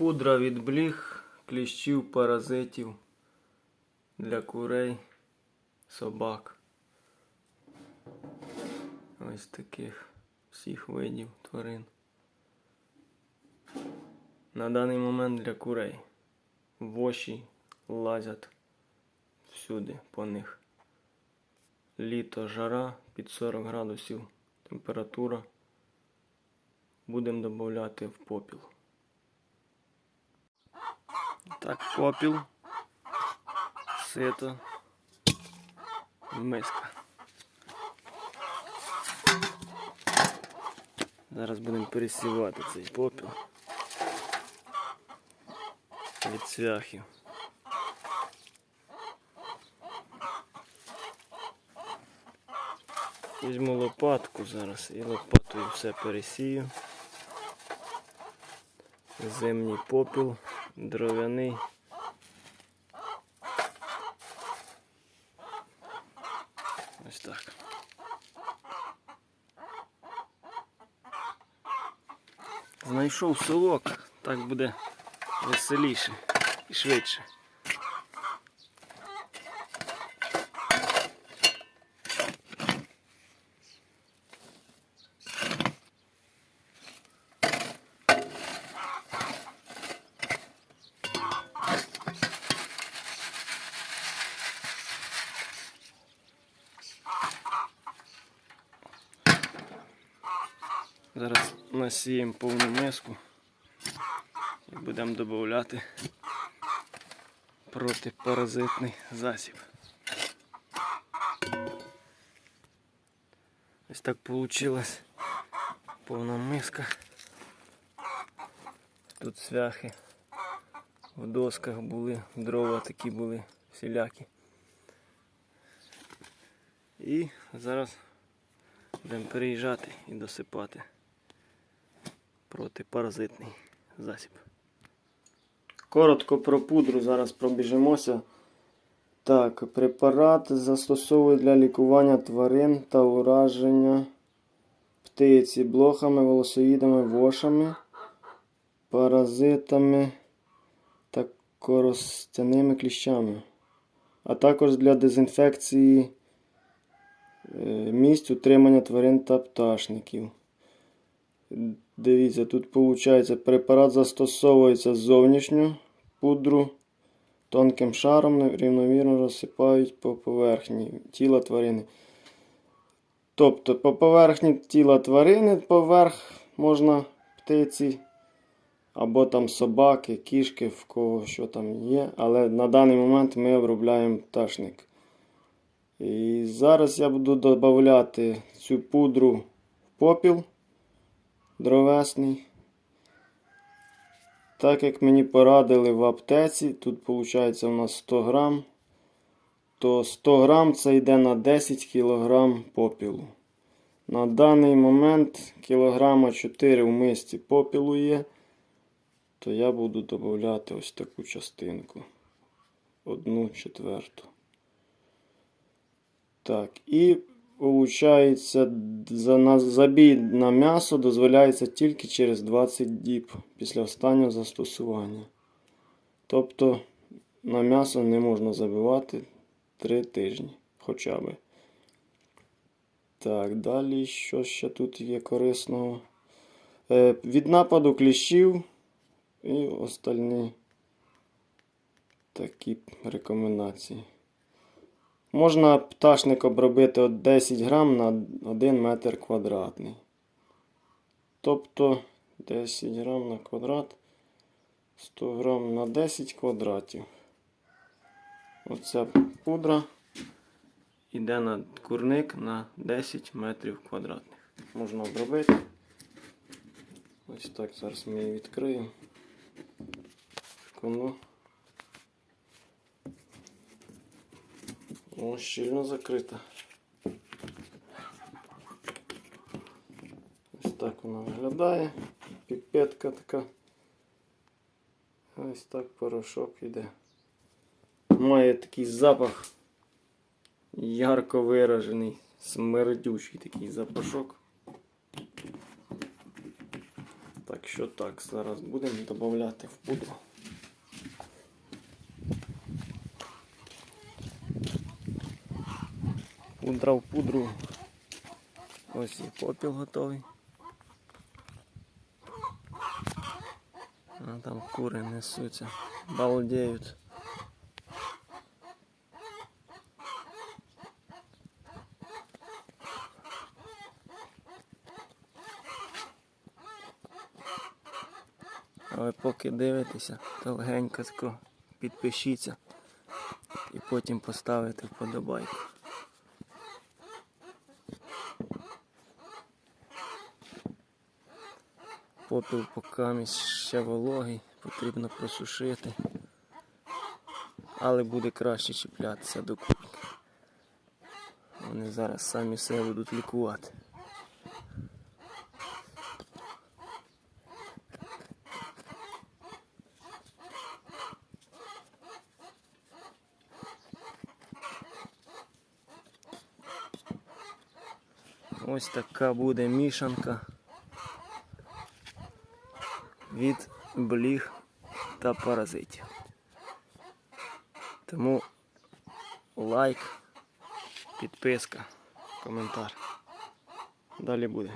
Пудра від бліг, кліщів, паразитів для курей, собак. Ось таких всіх видів тварин. На даний момент для курей. Воші лазять всюди по них. Літо жара під 40 градусів температура. Будемо додати в попіл. Так, попіл, сито, миска. Зараз будемо пересівати цей попіл від цвяхів. Візьму лопатку зараз і лопатою все пересію. Зимній попіл, дров'яний. Ось так. Знайшов совок, так буде веселіше і швидше. Зараз насіємо повну миску і будемо додати протипаразитний засіб. Ось так вийшло. Повна миска. Тут цвяхи в досках були, дрова такі були всілякі. І зараз будемо переїжджати і досипати протипаразитний засіб. Коротко про пудру зараз пробіжимося. Так, препарат застосовують для лікування тварин та ураження птиці, блохами, волосоїдами, вошами, паразитами та коростяними кліщами, а також для дезінфекції е, місць утримання тварин та пташників. Дивіться, тут виходить препарат застосовується зовнішньо, пудру тонким шаром рівномірно розсипають по поверхні тіла тварини. Тобто по поверхні тіла тварини поверх можна птиці або там собаки, кішки, в кого що там є. Але на даний момент ми обробляємо пташник. І зараз я буду додати цю пудру в попіл дровесний. Так як мені порадили в аптеці, тут виходить у нас 100 грам, то 100 грам це йде на 10 кілограм попілу. На даний момент кілограма 4 в мисці попілу є, то я буду додати ось таку частинку. Одну четверту. Так, і Получається, забій на м'ясо дозволяється тільки через 20 діб після останнього застосування. Тобто на м'ясо не можна забивати 3 тижні хоча б. Так, далі що ще тут є корисного? Е, від нападу кліщів і остальні такі рекомендації. Можна пташник обробити от 10 грам на 1 метр квадратний. Тобто 10 грам на квадрат, 100 грам на 10 квадратів. Оця пудра йде на курник на 10 метрів квадратних. Можна обробити. Ось так зараз ми її відкриємо. Секунду. О, щільно закрита. Ось так вона виглядає. Піпетка така. Ось так порошок іде. Має такий запах ярко виражений, смердючий такий запашок. Так, що так, зараз будемо додати в пудру. Пудра пудру. Ось і попіл готовий. А там кури несуться, балдеють. Але поки дивитеся, то легенько підпишіться і потім поставите вподобайку. Попіл поки ще вологий, потрібно просушити. Але буде краще чіплятися до курки. Вони зараз самі себе будуть лікувати. Ось така буде мішанка від бліг та паразитів. Тому лайк, підписка, коментар. Далі буде.